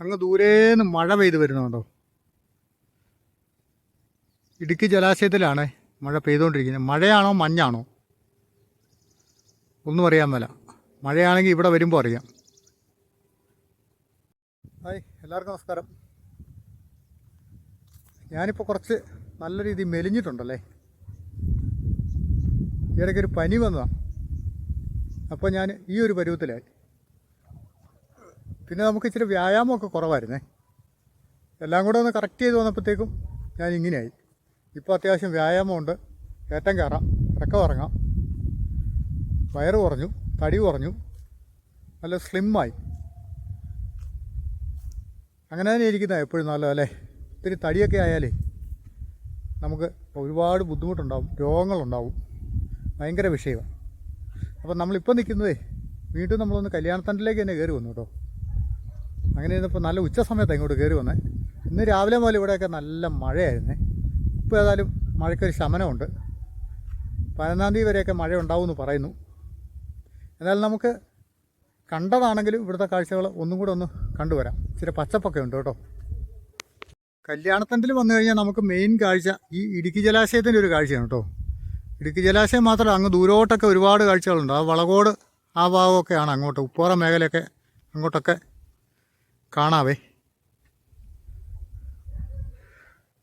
അങ്ങ് ദൂരേന്ന് മഴ പെയ്ത് വരുന്നുണ്ടോ? ഇടുക്കി ജലാശയത്തിലാണേ മഴ പെയ്തുകൊണ്ടിരിക്കുന്നത്. മഴയാണോ മഞ്ഞാണോ? ഒന്നും അറിയാൻ മേല. മഴയാണെങ്കിൽ ഇവിടെ വരുമ്പോൾ അറിയാം. ഹായ് എല്ലാവർക്കും നമസ്കാരം. ഞാനിപ്പോൾ കുറച്ച് നല്ല രീതിയിൽ മെലിഞ്ഞിട്ടുണ്ടല്ലേ? ഇടയ്ക്കൊരു പനി വന്നതാണ് അപ്പോൾ ഞാൻ ഈ ഒരു പരുവത്തിലായി. പിന്നെ നമുക്ക് ഇച്ചിരി വ്യായാമമൊക്കെ കുറവായിരുന്നേ. എല്ലാം കൂടെ ഒന്ന് കറക്റ്റ് ചെയ്ത് വന്നപ്പോഴത്തേക്കും ഞാൻ ഇങ്ങനെയായി. ഇപ്പോൾ അത്യാവശ്യം വ്യായാമമുണ്ട്. കയറ്റം കയറാം. ഇറക്കം ഇറങ്ങാം. വയറ് കുറഞ്ഞു. തടി കുറഞ്ഞു. നല്ല സ്ലിമ്മായി അങ്ങനെ തന്നെ ഇരിക്കുന്ന എപ്പോഴും നല്ല അല്ലേ? ഇത്തിരി തടിയൊക്കെ ആയാലേ നമുക്ക് ഒരുപാട് ബുദ്ധിമുട്ടുണ്ടാവും. രോഗങ്ങളുണ്ടാവും. ഭയങ്കര വിഷയമാണ് അപ്പം നമ്മളിപ്പോൾ നിൽക്കുന്നതേ വീണ്ടും നമ്മളൊന്ന് കല്യാണത്തണ്ടിലേക്ക് തന്നെ കയറി വന്നു കേട്ടോ. അങ്ങനെ ഇരുന്നപ്പോൾ നല്ല ഉച്ച സമയത്ത് ഇങ്ങോട്ട് കയറി വന്നേ. ഇന്ന് രാവിലെ മുതൽ ഇവിടെയൊക്കെ നല്ല മഴയായിരുന്നേ. ഇപ്പോൾ ഏതായാലും മഴയ്ക്കൊരു ശമനമുണ്ട്. പതിനൊന്നാം തീയതി വരെയൊക്കെ മഴ ഉണ്ടാവുമെന്ന് പറയുന്നു. എന്നാലും നമുക്ക് കണ്ടതാണെങ്കിലും ഇവിടുത്തെ കാഴ്ചകൾ ഒന്നും കൂടെ ഒന്ന് കണ്ടുവരാം. ഇച്ചിരി പച്ചപ്പൊക്കെ ഉണ്ട് കേട്ടോ. കല്യാണത്തണ്ടിൽ വന്നു കഴിഞ്ഞാൽ നമുക്ക് മെയിൻ കാഴ്ച ഈ ഇടുക്കി ജലാശയത്തിന്റെ ഒരു കാഴ്ചയാണ് കേട്ടോ. ഇടുക്കി ജലാശയം മാത്രമല്ല അങ്ങ് ദൂരോട്ടൊക്കെ ഒരുപാട് കാഴ്ചകളുണ്ട്. ആ വളകോട് ആ ഭാഗമൊക്കെയാണ് അങ്ങോട്ട് ഉപ്പോറ മേഖലയൊക്കെ അങ്ങോട്ടൊക്കെ കാണാവേ.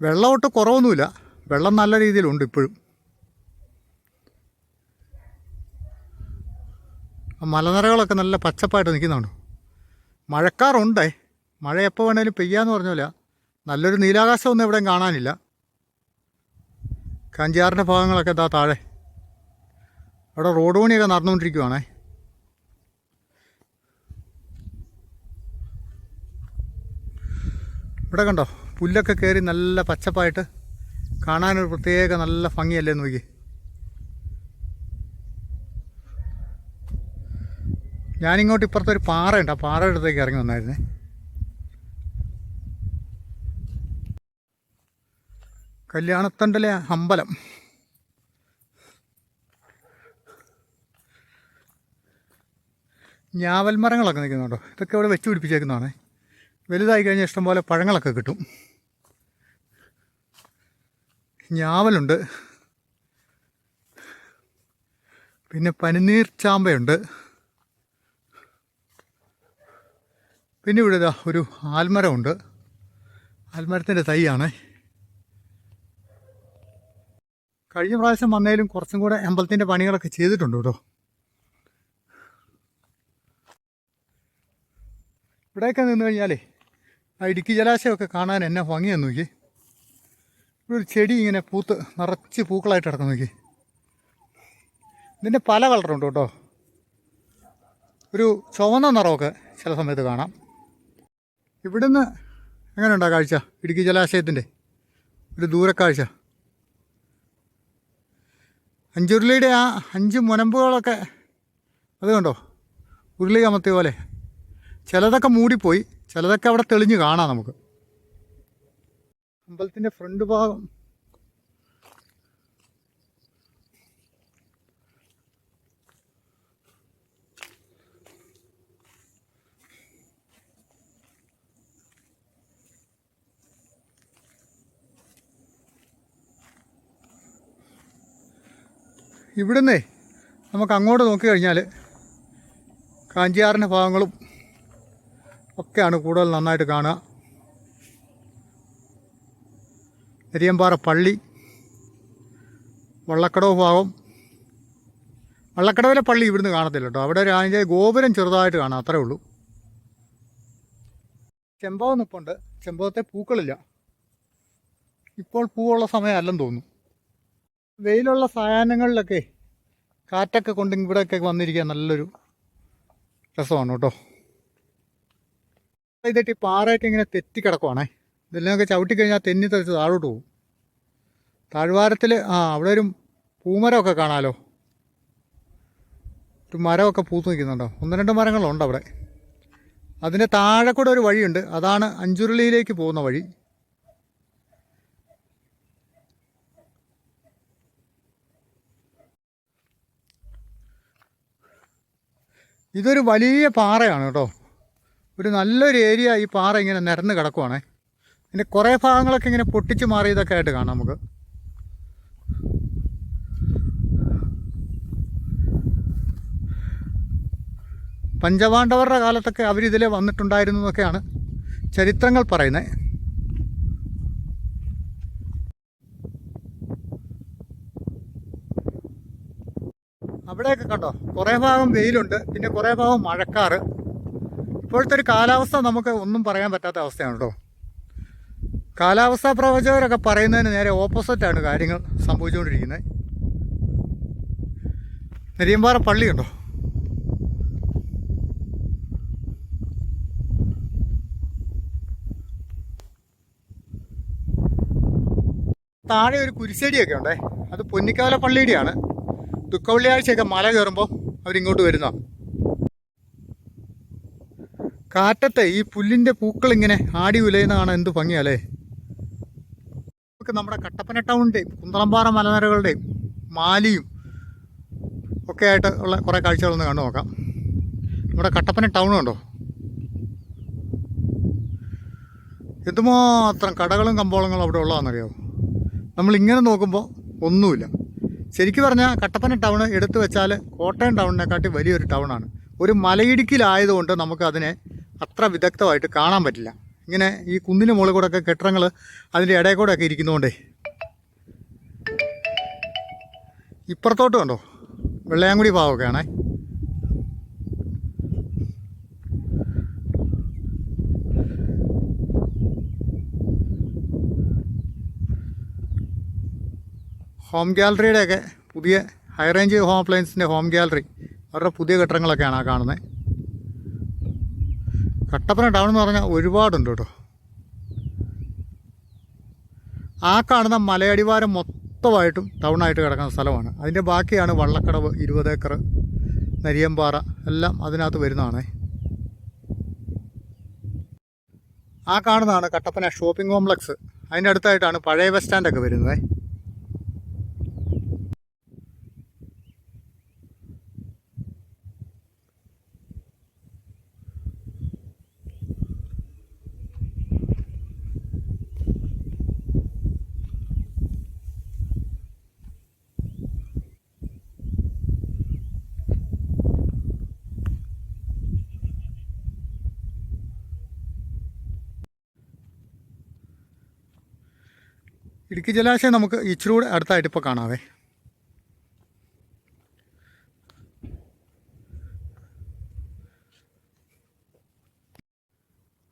വെള്ളമൊട്ട് കുറവൊന്നുമില്ല. വെള്ളം നല്ല രീതിയിലുണ്ട് ഇപ്പോഴും. മലനിരകളൊക്കെ നല്ല പച്ചപ്പായിട്ട് നിൽക്കുന്നുണ്ട്. മഴക്കാറുണ്ടേ. മഴ എപ്പോൾ വേണേലും പെയ്യാന്ന് പറഞ്ഞില്ല നല്ലൊരു നീലാകാശമൊന്നും എവിടെയും കാണാനില്ല. കാഞ്ചിയാറിന്റെ ഭാഗങ്ങളൊക്കെ ഇതാ താഴെ. അവിടെ റോഡ് പണിയൊക്കെ നടന്നുകൊണ്ടിരിക്കുവാണേ. ഇവിടെ കണ്ടോ? പുല്ലൊക്കെ കയറി നല്ല പച്ചപ്പായിട്ട് കാണാനൊരു പ്രത്യേക നല്ല ഭംഗിയല്ലേ നോക്കി. ഞാനിങ്ങോട്ട് ഇപ്പുറത്തൊരു പാറയുണ്ട് ആ പാറയുടെ അടുത്തേക്ക് ഇറങ്ങി വന്നായിരുന്നേ. കല്യാണത്തണ്ടലെ അമ്പലം. ഞാവൽ മരങ്ങളൊക്കെ നിൽക്കുന്നുണ്ടോ? ഇതൊക്കെ ഇവിടെ വെച്ച് പിടിപ്പിച്ചേക്കുന്നതാണേ. വലുതായി കഴിഞ്ഞാൽ ഇഷ്ടംപോലെ പഴങ്ങളൊക്കെ കിട്ടും. ഞാവലുണ്ട് പിന്നെ പനിനീർ ചാമ്പയുണ്ട്. പിന്നെ ഇവിടെ ഇതാ ഒരു ആൽമരമുണ്ട്. ആൽമരത്തിന്റെ തൈയാണ്. കഴിഞ്ഞ പ്രാവശ്യം വന്നതിലും കുറച്ചും കൂടെ അമ്പലത്തിന്റെ പണികളൊക്കെ ചെയ്തിട്ടുണ്ട് കേട്ടോ. ഇവിടെയൊക്കെ നിന്ന് കഴിഞ്ഞാലേ ആ ഇടുക്കി ജലാശയമൊക്കെ കാണാൻ എന്നെ ഭംഗിയെന്ന് നോക്കി ഒരു ചെടി ഇങ്ങനെ പൂത്ത് നിറച്ച് പൂക്കളായിട്ട് കിടക്കുന്നു നോക്കി ഇതിന്റെ പല കളറുണ്ട് കേട്ടോ. ഒരു ചുവന്ന നിറമൊക്കെ ചില സമയത്ത് കാണാം. ഇവിടുന്ന് എങ്ങനെയുണ്ടാ കാഴ്ച? ഇടുക്കി ജലാശയത്തിന്റെ ഒരു ദൂരക്കാഴ്ച. അഞ്ചുരുളിയുടെ ആ അഞ്ച് മുനമ്പുകളൊക്കെ അത് കണ്ടോ? ഉരുളി കമത്തിയ പോലെ. ചിലതൊക്കെ മൂടിപ്പോയി. ചിലതൊക്കെ അവിടെ തെളിഞ്ഞ് കാണാം നമുക്ക്. അമ്പലത്തിന്റെ ഫ്രണ്ട് ഭാഗം. ഇവിടുന്നേ നമുക്ക് അങ്ങോട്ട് നോക്കി കഴിഞ്ഞാൽ കാഞ്ചിയാറിന്റെ ഭാഗങ്ങളും ഒക്കെയാണ് കൂടുതൽ നന്നായിട്ട് കാണുക. നെരിയമ്പാറ പള്ളി വള്ളക്കടവ് ഭാഗം. വള്ളക്കടവിലെ പള്ളി ഇവിടുന്ന് കാണത്തില്ല കേട്ടോ. അവിടെ അതിന്റെ ഗോപുരം ചെറുതായിട്ട് കാണാം അത്രേ ഉള്ളൂ. ചെമ്പകം നിപ്പുണ്ട്. ചെമ്പകത്തെ പൂക്കളില്ല. ഇപ്പോൾ പൂവുള്ള സമയമല്ലെന്ന് തോന്നുന്നു. വെയിലുള്ള സായാഹ്നങ്ങളിലൊക്കെ കാറ്റൊക്കെ കൊണ്ട് ഇവിടെയൊക്കെ വന്നിരിക്കാൻ നല്ലൊരു രസമാണ് കേട്ടോ. ഇതിട്ട് ഈ പാറയൊക്കെ ഇങ്ങനെ തെറ്റിക്കിടക്കുവാണേ ഇതെല്ലാമൊക്കെ ചവിട്ടി കഴിഞ്ഞാൽ തെന്നി തെറിച്ച് താഴോട്ട് പോകും. താഴ്വാരത്തിൽ ആ അവിടെ ഒരു പൂമരമൊക്കെ കാണാമല്ലോ ഒരു മരമൊക്കെ പൂത്ത് നിൽക്കുന്നുണ്ടോ? ഒന്ന് രണ്ട് മരങ്ങളുണ്ട് അവിടെ. അതിന്റെ താഴെ കൂടെ ഒരു വഴിയുണ്ട്. അതാണ് അഞ്ചുരുളിയിലേക്ക് പോകുന്ന വഴി. ഇതൊരു വലിയ പാറയാണ് കേട്ടോ. ഒരു നല്ലൊരു ഏരിയ ഈ പാറ ഇങ്ങനെ നിരന്ന് കിടക്കുവാണേ. ഇതിന്റെ കുറേ ഭാഗങ്ങളൊക്കെ ഇങ്ങനെ പൊട്ടിച്ച് മാറിയതൊക്കെ ആയിട്ട് കാണാം നമുക്ക്. പഞ്ചപാണ്ഡവരുടെ കാലത്തൊക്കെ അവരിതിലെ വന്നിട്ടുണ്ടായിരുന്നു എന്നൊക്കെയാണ് ചരിത്രങ്ങൾ പറയുന്നത് അവിടെയൊക്കെ കണ്ടോ? കുറേ ഭാഗം വെയിലുണ്ട് പിന്നെ കുറേ ഭാഗം മഴക്കാറ്. ഇപ്പോഴത്തെ ഒരു കാലാവസ്ഥ നമുക്ക് ഒന്നും പറയാൻ പറ്റാത്ത അവസ്ഥയാണ് കേട്ടോ. കാലാവസ്ഥാ പ്രവചകരൊക്കെ പറയുന്നതിന് നേരെ ഓപ്പോസിറ്റാണ് കാര്യങ്ങൾ സംഭവിച്ചുകൊണ്ടിരിക്കുന്നത്. നെരിയമ്പാറ പള്ളിയുണ്ടോ താഴെ ഒരു കുരിശടിയൊക്കെ ഉണ്ടേ. അത് പൊന്നിക്കാല പള്ളിയുടെയാണ്. ദുഃഖവെള്ളിയാഴ്ചയൊക്കെ മല കയറുമ്പോൾ അവരിങ്ങോട്ട് വരുന്ന കാറ്റത്തെ ഈ പുല്ലിന്റെ പൂക്കൾ ഇങ്ങനെ ആടി ഉലയുന്ന കാണാൻ എന്ത് ഭംഗിയല്ലേ നമുക്ക് നമ്മുടെ കട്ടപ്പന ടൗണിന്റെയും കുന്തളമ്പാറ മലനിരകളുടെയും മാലിയും ഒക്കെ ആയിട്ട് ഉള്ള കുറേ കാഴ്ചകളൊന്ന് കണ്ടു നോക്കാം. നമ്മുടെ കട്ടപ്പന ടൗൺ കണ്ടോ? എന്തുമാത്രം കടകളും കമ്പോളങ്ങളും അവിടെ ഉള്ളതാണെന്നറിയാമോ നമ്മളിങ്ങനെ നോക്കുമ്പോൾ ഒന്നുമില്ല. ശരിക്കും പറഞ്ഞാൽ കട്ടപ്പന ടൗൺ എടുത്തു വെച്ചാൽ കോട്ടയം ടൗണിനെക്കാട്ടി വലിയൊരു ടൗണാണ് ഒരു മലയിടുക്കിലായതുകൊണ്ട് നമുക്ക് അതിനെ അത്ര വിദഗ്ധമായിട്ട് കാണാൻ പറ്റില്ല. ഇങ്ങനെ ഈ കുന്നിന് മുകളിൽ കൂടെ ഒക്കെ കെട്ടിടങ്ങൾ അതിന്റെ ഇടയിൽ ഒക്കെ ഇരിക്കുന്നതുകൊണ്ടേ. ഇപ്പുറത്തോട്ട് കണ്ടോ? വെള്ളയാങ്കുടി ഭാഗമൊക്കെയാണേ ഹോം ഗ്യാലറിയുടെയൊക്കെ പുതിയ ഹൈ റേഞ്ച് ഹോം അപ്ലയൻസിന്റെ ഹോം ഗ്യാലറി അവരുടെ പുതിയ കെട്ടിടങ്ങളൊക്കെയാണ് ആ കാണുന്നത്. കട്ടപ്പന ടൗൺ എന്ന് പറഞ്ഞാൽ ഒരുപാടുണ്ട് കേട്ടോ. ആ കാണുന്ന മലയടിവാരം മൊത്തമായിട്ടും ടൗണായിട്ട് കിടക്കുന്ന സ്ഥലമാണ്. അതിന്റെ ബാക്കിയാണ് വള്ളക്കടവ് ഇരുപത് ഏക്കർ നരിയമ്പാറ എല്ലാം അതിനകത്ത് വരുന്നതാണേ. ആ കാണുന്നതാണ് കട്ടപ്പന ഷോപ്പിംഗ് കോംപ്ലക്സ് അതിന്റെ അടുത്തായിട്ടാണ് പഴയ ബസ് സ്റ്റാൻഡൊക്കെ വരുന്നത്. ഇടുക്കി ജലാശയം നമുക്ക് ഇച്ചിരി കൂടെ അടുത്തായിട്ട് ഇപ്പോൾ കാണാവേ.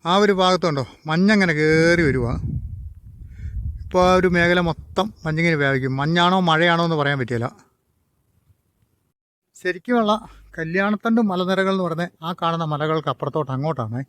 ആ ഒരു ഭാഗത്തുണ്ടോ? മഞ്ഞങ്ങനെ കയറി വരുവാ. ഇപ്പോൾ ആ ഒരു മേഖല മൊത്തം മഞ്ഞിങ്ങനെ വ്യാപിക്കും. മഞ്ഞാണോ മഴയാണോ എന്ന് പറയാൻ പറ്റില്ല. ശരിക്കുമുള്ള കല്യാണത്തണ്ട് മലനിരകൾ എന്ന് പറഞ്ഞാൽ ആ കാണുന്ന മലകൾക്ക് അപ്പുറത്തോട്ട് അങ്ങോട്ടാണേ.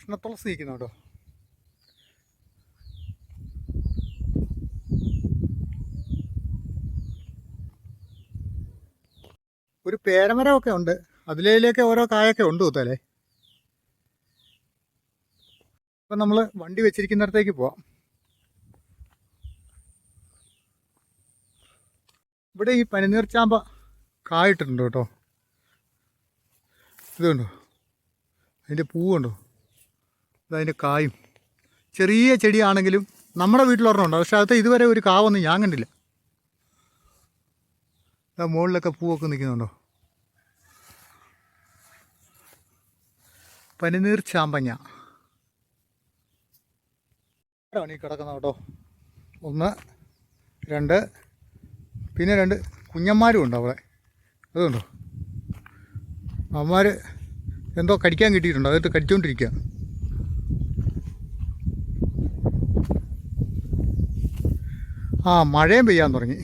കൃഷ്ണത്തുളസി നിൽക്കുന്നു കേട്ടോ. ഒരു പേരമരമൊക്കെ ഉണ്ട്. അതിലേക്ക് ഓരോ കായൊക്കെ ഉണ്ട് കുത്തല്ലേ അപ്പം നമ്മൾ വണ്ടി വെച്ചിരിക്കുന്നിടത്തേക്ക് പോവാം. ഇവിടെ ഈ പനിനീർ ചാമ്പ കായിട്ടുണ്ട് കേട്ടോ. ഇതുണ്ടോ? അതിന്റെ പൂവുണ്ടോ? ഇതതിന്റെ കായും. ചെറിയ ചെടിയാണെങ്കിലും നമ്മുടെ വീട്ടിലൊരെണ്ണമുണ്ട് പക്ഷെ അത് ഇതുവരെ ഒരു കാവൊന്നും ഞാൻ കണ്ടില്ല. ആ മുകളിലൊക്കെ പൂവൊക്കെ നിൽക്കുന്നുണ്ടോ? പനിനീർ ചാമ്പങ്ങ. ഈ കിടക്കുന്നത് കേട്ടോ. ഒന്ന് രണ്ട് പിന്നെ രണ്ട് കുഞ്ഞന്മാരും ഉണ്ട് അവിടെ. അതുണ്ടോ? അവന്മാർ എന്തോ കടിക്കാൻ കിട്ടിയിട്ടുണ്ട്. അതിട്ട് കടിച്ചുകൊണ്ടിരിക്കുക ആ മഴയും പെയ്യാൻ തുടങ്ങി.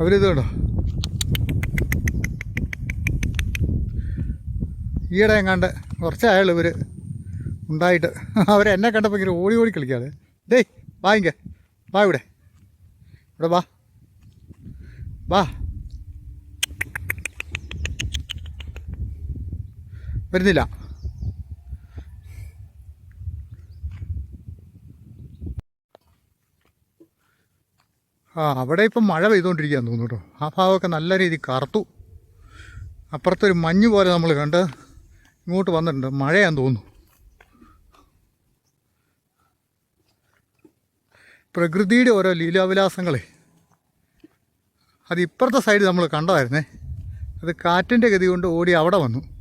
അവരിത് കേട്ടോ ഈയിടെ എങ്ങാണ്ട് കുറച്ചായാലും ഇവർ ഉണ്ടായിട്ട്. അവരെന്നെ കണ്ടപ്പോൾ ഇങ്ങനെ ഓടി ഓടി കളിക്കാതെ ഡേയ് വാങ്ങിക്ക വാ ഇവിടെ. ഇവിടെ വാ. വാ. വരുന്നില്ല. ആ അവിടെ ഇപ്പം മഴ പെയ്തുകൊണ്ടിരിക്കുകയെന്ന് തോന്നുന്നു കേട്ടോ. ആ ഭാഗമൊക്കെ നല്ല രീതിയിൽ കറുത്തു. അപ്പുറത്തൊരു മഞ്ഞ് പോലെ നമ്മൾ കണ്ട് ഇങ്ങോട്ട് വന്നിട്ടുണ്ട്. മഴയാന്ന് തോന്നുന്നു. പ്രകൃതിയുടെ ഓരോ ലീലാവിലാസങ്ങളെ. അത് ഇപ്പുറത്തെ സൈഡ് നമ്മൾ കണ്ടതായിരുന്നേ. അത് കാറ്റിന്റെ ഗതി കൊണ്ട് ഓടി അവിടെ വന്നു.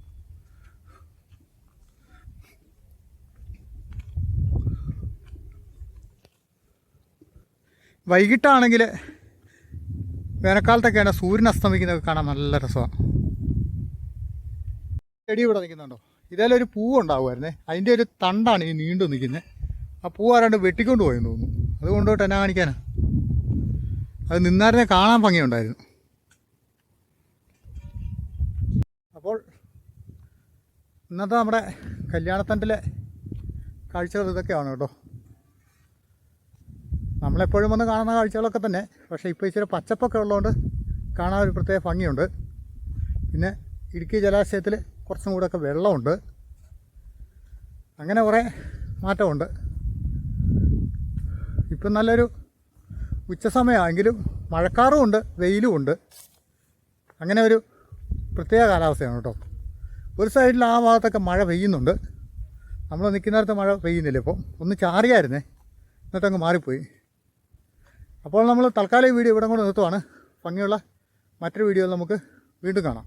വൈകിട്ടാണെങ്കിൽ വേനൽക്കാലത്തൊക്കെയാണ് സൂര്യൻ അസ്തമിക്കുന്നതൊക്കെ കാണാൻ നല്ല രസമാണ് ചെടി ഇവിടെ നിൽക്കുന്നുണ്ടോ? ഇതിലൊരു പൂവ് ഉണ്ടാവുമായിരുന്നേ. അതിന്റെ ഒരു തണ്ടാണ് ഈ നീണ്ടു നിൽക്കുന്നത് ആ പൂവ് ആരാണ്ട് വെട്ടിക്കൊണ്ട് പോയെന്ന് തോന്നുന്നു. അത് കൊണ്ടുപോയിട്ട് എന്നാ കാണിക്കാനാ? അത് നിന്നാരനെ കാണാൻ ഭംഗിയുണ്ടായിരുന്നു. അപ്പോൾ ഇന്നത്തെ നമ്മുടെ കല്യാണത്തണ്ടിലെ കാഴ്ചകൾ ഇതൊക്കെയാണ് കേട്ടോ. നമ്മളെപ്പോഴും വന്ന് കാണുന്ന കാഴ്ചകളൊക്കെ തന്നെ. പക്ഷേ ഇപ്പോൾ ഇച്ചിരി പച്ചപ്പൊക്കെ ഉള്ളതുകൊണ്ട് കാണാൻ ഒരു പ്രത്യേക ഭംഗിയുണ്ട്. പിന്നെ ഇടുക്കി ജലാശയത്തിൽ കുറച്ചും കൂടെയൊക്കെ വെള്ളമുണ്ട്. അങ്ങനെ കുറേ മാറ്റമുണ്ട്. ഇപ്പം നല്ലൊരു ഉച്ച മഴക്കാറുമുണ്ട് മഴക്കാറും ഉണ്ട് വെയിലും ഉണ്ട്. അങ്ങനെ ഒരു പ്രത്യേക കാലാവസ്ഥയാണ് കേട്ടോ. ഒരു സൈഡിൽ ആ ഭാഗത്തൊക്കെ മഴ പെയ്യുന്നുണ്ട്. നമ്മൾ നിൽക്കുന്നിടത്ത് മഴ പെയ്യുന്നില്ല ഇപ്പം. ഒന്ന് ചാറിയായിരുന്നേ. എന്നിട്ടങ്ങ് മാറിപ്പോയി. അപ്പോൾ നമ്മൾ തൽക്കാലം വീഡിയോ ഇവിടെ കൊണ്ട് നിർത്തുവാണ്. ഭംഗിയുള്ള മറ്റൊരു വീഡിയോയിൽ നമുക്ക് വീണ്ടും കാണാം.